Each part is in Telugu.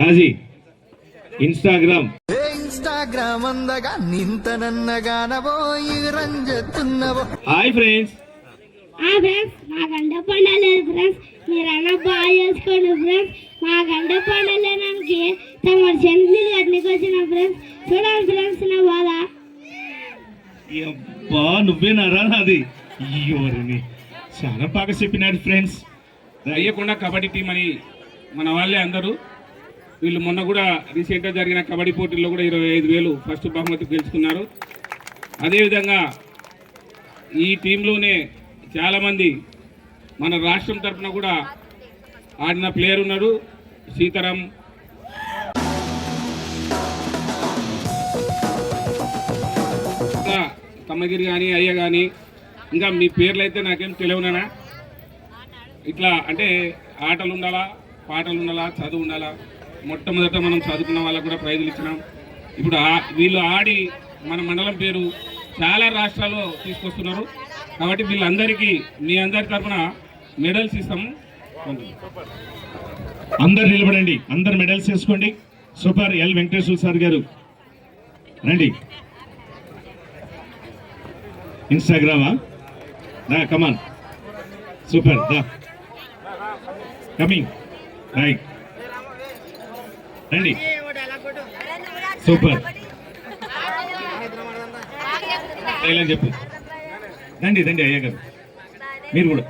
కాజీ ఇన్స్టాగ్రామ్. ఇన్స్టాగ్రామ్ అందగా నింతనన్నగానవో రంజతున్నవో హాయ్ ఫ్రెండ్స్. ఆ ఫ్రెండ్స్ మా గండ పండలేదు ఫ్రెండ్స్. మీరన్నా బాగా చేసుకోండి ఫ్రెండ్స్. మా గంట పండలేనానికి తమ సెంట్లు కట్టికి వచ్చిన ఫ్రెండ్స్. చూడండి ఫ్రెండ్స్ నా బాధ. అబ్బా నువ్వేనారా నాది ఎవరిని చాలా బాగా చెప్పినాడు ఫ్రెండ్స్. అయ్యకుండా కబడ్డీ టీం అని మన వాళ్ళే అందరూ. వీళ్ళు మొన్న కూడా రీసెంట్గా జరిగిన కబడ్డీ పోటీల్లో కూడా ఇరవై ఐదు వేలు ఫస్ట్ బహుమతి గెలుచుకున్నారు. అదేవిధంగా ఈ టీంలోనే చాలామంది మన రాష్ట్రం తరఫున కూడా ఆడిన ప్లేయర్ ఉన్నాడు సీతారాం. తమ్మగిరి కానీ అయ్య కానీ ఇంకా మీ పేర్లు అయితే నాకేం తెలియనా ఇట్లా అంటే ఆటలు ఉండాలా పాటలు ఉండాలా చదువు ఉండాలా? మొట్టమొదట మనం చదువుకున్న వాళ్ళకు కూడా ప్రైజులు ఇచ్చినాం. ఇప్పుడు ఆ- వీళ్ళు ఆడి మన మండలం పేరు చాలా రాష్ట్రాల్లో తీసుకొస్తున్నారు. కాబట్టి వీళ్ళందరికీ మీ అందరి తరఫున మెడల్స్ ఇస్తాము. అందరు నిలబడండి. అందరు మెడల్స్ వేసుకోండి. సూపర్ ఎల్ వెంకటేశ్వర సార్ గారు. రండి. ఇన్స్టాగ్రామా? దా కమాన్ సూపర్ దా. కమింగ్ రైట్ రండి. సూపర్. ఇలా చెప్పు. రండి రండి అయ్యా గారు. మీరు కూడా.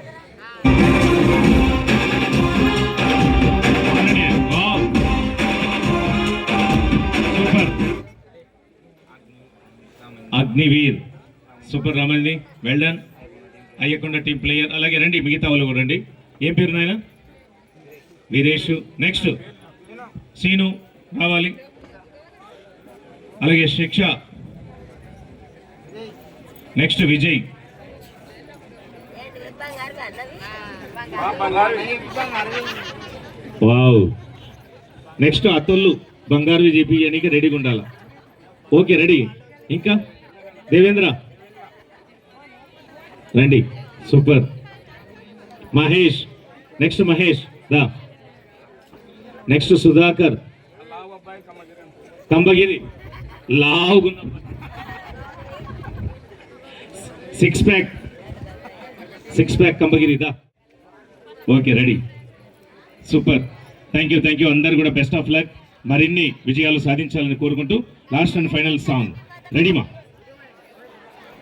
సూపర్. అగ్నివీర్. సూపర్ రామండి వెల్డన్ అయ్యకొండ టీం ప్లేయర్ అలాగే రండి మిగతా వాళ్ళు కూడా రండి. ఏం పేరు నాయన? వీరేష్. నెక్స్ట్ సీను రావాలి. అలాగే శిక్ష. నెక్స్ట్ విజయ్. వావ్ నెక్స్ట్ అతొల్లు బంగారు చేపించడానికి రెడీగా ఉండాలి ఓకే రెడీ ఇంకా? దేవేంద్ర? రండి. సూపర్ మహేష్. నెక్స్ట్ మహేష్. దా. నెక్స్ట్ సుధాకర్. కంబగిరి లావు six pack six pack కంబగిరిదా okay ready super thank you thank you అందరు కూడా బెస్ట్ ఆఫ్ లక్ మరిన్ని విజయాలు సాధించాలని కోరుకుంటూ లాస్ట్ అండ్ ఫైనల్ సాంగ్ రెడీమా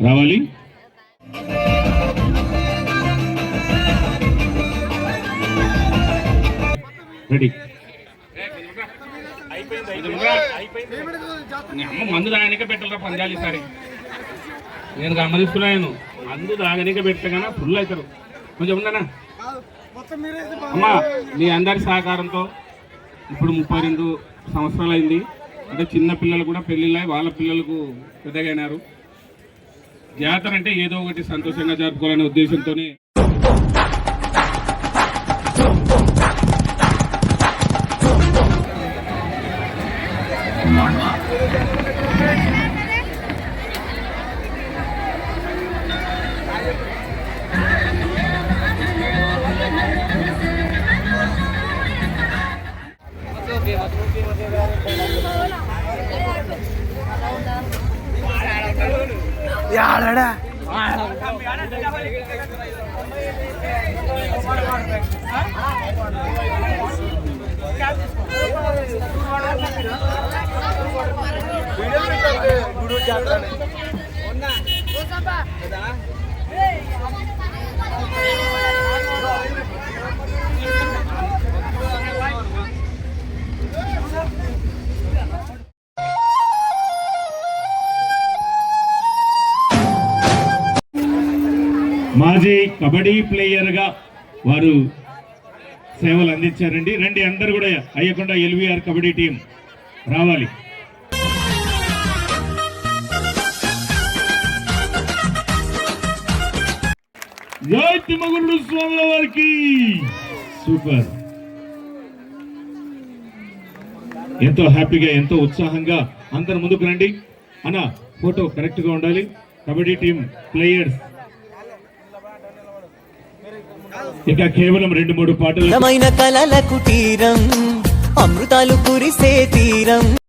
రావాలి? రెడీ అమ్మ మందు తాగనికే పెట్టరా పంజాలి ఈసారి. నేను గమనిస్తున్నాను మందు తాగనికే పెట్టే కానీ ఫుల్ అవుతారు. కొంచెం ఉండనా అమ్మా మీ అందరి సహకారంతో ఇప్పుడు ముప్పై రెండు సంవత్సరాలు అయింది. అంటే చిన్న పిల్లలు కూడా పెళ్ళిళ్ళై వాళ్ళ పిల్లలకు పెద్దగైనారు. జాతర అంటే ఏదో ఒకటి సంతోషంగా జరుపుకోవాలనే ఉద్దేశంతోనే యాడడా మాజీ కబడ్డీ ప్లేయర్గా వారు సేవలు అందించారండి. రండి అందరు కూడా అయ్యకుండా ఎల్వీఆర్ కబడ్డీ టీం రావాలి. జై తిమ్మగుండు స్వాముల వారికి సూపర్. ఎంతో హ్యాపీగా ఎంతో ఉత్సాహంగా అందరు ముందుకు రండి. అన్న ఫోటో కరెక్ట్గా ఉండాలి. కబడ్డీ టీం ప్లేయర్స్ ఇంకా కేవలం రెండు మూడు పాటలు. అందమైన కలల కుటీరం అమృతాలు కురిసే తీరం.